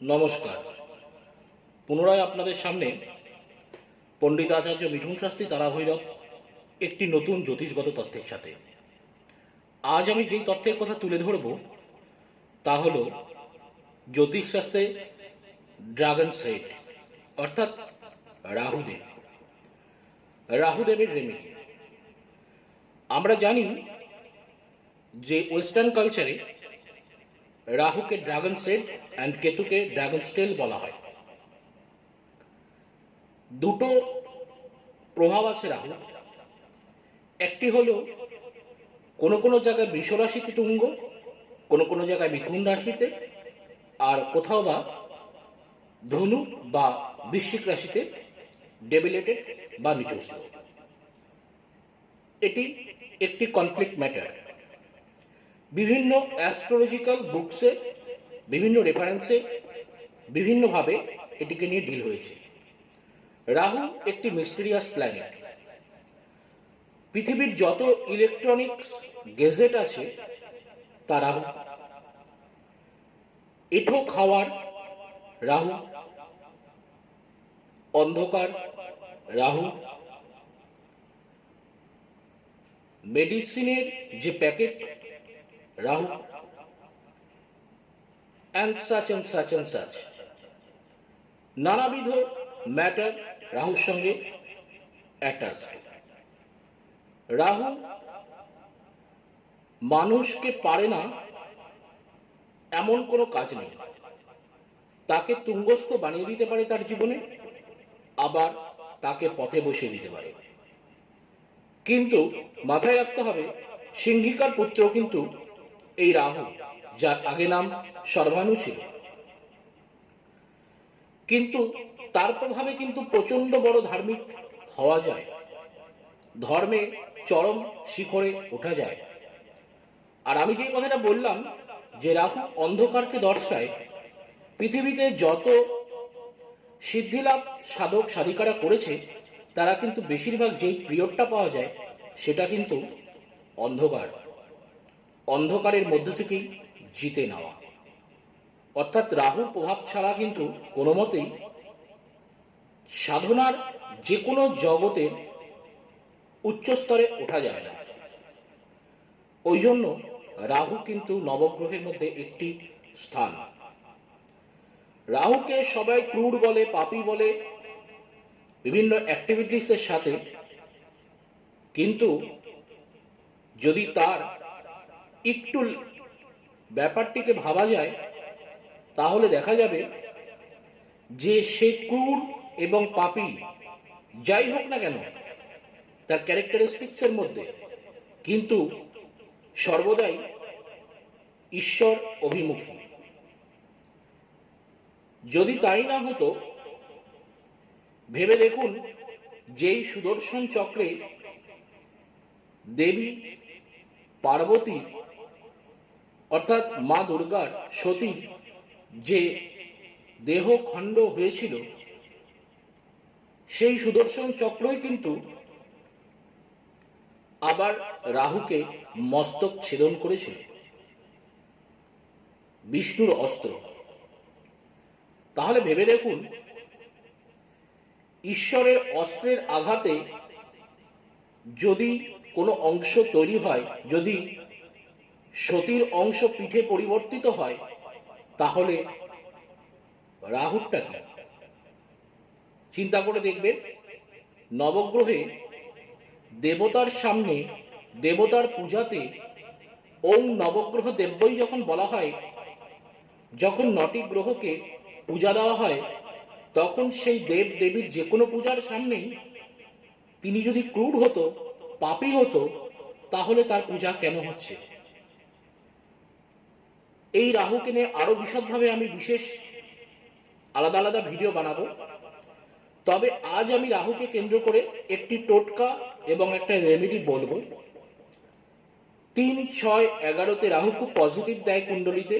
নমস্কার। পুনরায় আপনাদের সামনে পণ্ডিত আচার্য মিঠুন শাস্ত্রী তারা ভৈরব একটি নতুন জ্যোতিষগত তথ্যের সাথে। আজ আমি যেই তথ্যের কথা তুলে ধরব, তা হল জ্যোতিষশাস্ত্রে ড্রাগন সেট, অর্থাৎ রাহুদেব। রাহুদেবের রেমেডি আমরা জানি যে ওয়েস্টার্ন কালচারে রাহুকে ড্রাগন সেট অ্যান্ড কেতুকে ড্রাগন স্টেল বলা হয়। দুটো প্রভাব আছে রাহু একটি হলো, কোনো কোনো জায়গায় বৃষ রাশিতে তুঙ্গ, কোনো কোনো জায়গায় মিথুন রাশিতে, আর কোথাও বা ধনু বা বৃশ্চিক রাশিতে ডেবিলেটেড বা নিচস্ত এটি একটি কনফ্লিক্ট ম্যাটার বিভিন্ন অ্যাস্ট্রোলজিক্যাল বুকসে বিভিন্ন রেফারেন্সে বিভিন্নভাবে এটিকে নিয়ে ডিল হয়েছে। রাহু একটি মিস্টেরিয়াস প্ল্যানেট পৃথিবীর যত ইলেকট্রনিক্স গেজেট আছে, তা রাহু। এঠো খাওয়ার রাহু। অন্ধকার রাহু। মেডিসিনের যে packet Rahu and such and such and such নানাবিধ ম্যাটার রাহুর সঙ্গে অ্যাটাচড রাহু মানুষকে পারে না এমন কোনো কাজ নেই। তাকে তুঙ্গস্থ বানিয়ে দিতে পারে তার জীবনে, আবার তাকে পথে বসিয়ে দিতে পারে। কিন্তু মাথায় রাখতে হবে, সিংহিকার পুত্র কিন্তু এই রাহু, যার আগে নাম সর্বাণু ছিল। কিন্তু তার প্রভাবে কিন্তু প্রচণ্ড বড় ধার্মিক হওয়া যায়। ধর্মে চরম শিখরে ওঠা যায়। আর আমি যে কথাটা বললাম, যে রাহু অন্ধকারকে দর্শায়, পৃথিবীতে যত সিদ্ধিলাভ সাধক সাধিকারা করেছে, তারা কিন্তু বেশিরভাগ যেই পিরিয়ডটা পাওয়া যায়, সেটা কিন্তু অন্ধকার। অন্ধকারের মধ্য থেকেই জিতে নেওয়া। অর্থাৎ রাহুর প্রভাব ছাড়া কিন্তু কোনো মতেই সাধনার যে কোনো জগতের উচ্চস্তরে ওঠা যায় না। ওই জন্য রাহু কিন্তু নবগ্রহের মধ্যে একটি স্থান। রাহুকে সবাই ক্রুর বলে, পাপি বলে, বিভিন্ন অ্যাক্টিভিটিসের সাথে কিন্তু যদি তার একটু ব্যাপারটিকে ভাবা যায়, তাহলে দেখা যাবে যে সে ক্রুর এবং পাপি, যাই হোক না কেন, তার ক্যারেক্টারিস্টিক্সের মধ্যে। কিন্তু সর্বদাই ঈশ্বর অভিমুখী। যদি তাই না হতো, ভেবে দেখুন যেই সুদর্শন চক্রে দেবী, পার্বতী অর্থাৎ মা দুর্গার সতীর যে দেহ খণ্ড হয়েছিল, সেই সুদর্শন চক্রই কিন্তু আবার রাহুকে মস্তক ছেদন করেছিল। বিষ্ণুর অস্ত্র। তাহলে ভেবে দেখুন, ঈশ্বরের অস্ত্রের আঘাতে যদি কোনো অংশ তৈরি হয়, যদি সতীর অংশ পিঠে পরিবর্তিত হয়, তাহলে রাহুরটা কি? চিন্তা করে দেখবেন, নবগ্রহে দেবতার সামনে, দেবতার পূজাতে ওম নবগ্রহ দেব্যই যখন বলা হয়, যখন নটি গ্রহকে পূজা দেওয়া হয়, তখন সেই দেব দেবীর যে কোনো পূজার সামনেই তিনি যদি ক্রূর হতো, পাপী হতো, তাহলে তার পূজা কেন হচ্ছে? এই রাহুকে নিয়ে আরও বিশদভাবে আমি বিশেষ আলাদা আলাদা ভিডিও বানাবো। তবে আজ আমি রাহুকে কেন্দ্র করে একটি টোটকা এবং একটা রেমেডি বলব। তিন, ছয়, এগারোতে রাহু খুব পজিটিভ দেয় কুণ্ডলিতে।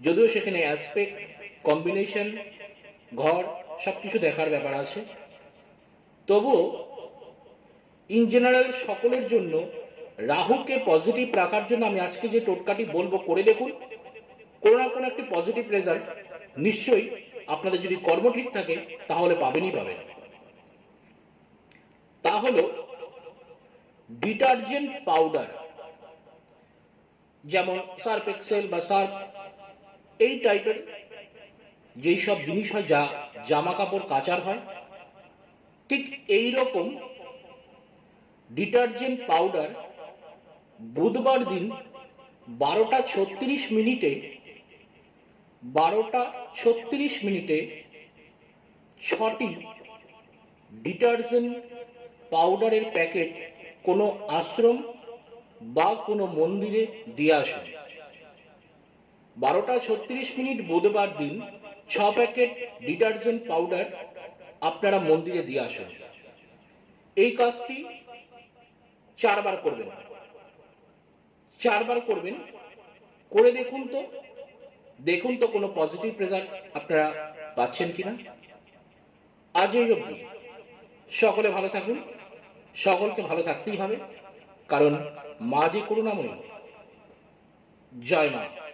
যদিও সেখানে অ্যাসপেক্ট কম্বিনেশন ঘর সব কিছু দেখার ব্যাপার আছে। তবুও ইন জেনারেল সকলের জন্য রাহুকে পজিটিভ রাখার জন্য আমি আজকে যে টোটকাটি বলব, করে দেখুন। কোনো না কোনো একটি পজিটিভ রেজাল্ট নিশ্চয়ই আপনাদের যদি কর্ম ঠিক থাকে, তাহলে পাবেনই পাবেন। তা হলো ডিটারজেন্ট পাউডার যেমন সার্ফ এক্সেল বা সার্ফ এই টাইপের যেই সব জিনিস হয়, যা জামা কাপড় কাচার হয়, ঠিক এই রকম ডিটারজেন্ট পাউডার বুধবার দিন বারোটা ছত্রিশ মিনিটে, বারোটা ছত্রিশ মিনিটে ছটি ডিটারজেন্ট পাউডারের প্যাকেট কোনো আশ্রম বা কোনো মন্দিরে দিয়ে আসুন। বারোটা ছত্রিশ মিনিট বুধবার দিন ছ প্যাকেট ডিটারজেন্ট পাউডার আপনারা মন্দিরে দিয়ে আসুন। এই কাজটি চারবার করবেন। চারবার করবেন। করে দেখুন তো। দেখুন তো কোনো পজিটিভ রেজাল্ট আপনারা পাচ্ছেন কিনা। আজ এই অবধি। সকলে ভালো থাকুন। সকলকে ভালো থাকতেই হবে। কারণ মা যে করুণাময়ী। জয় মা।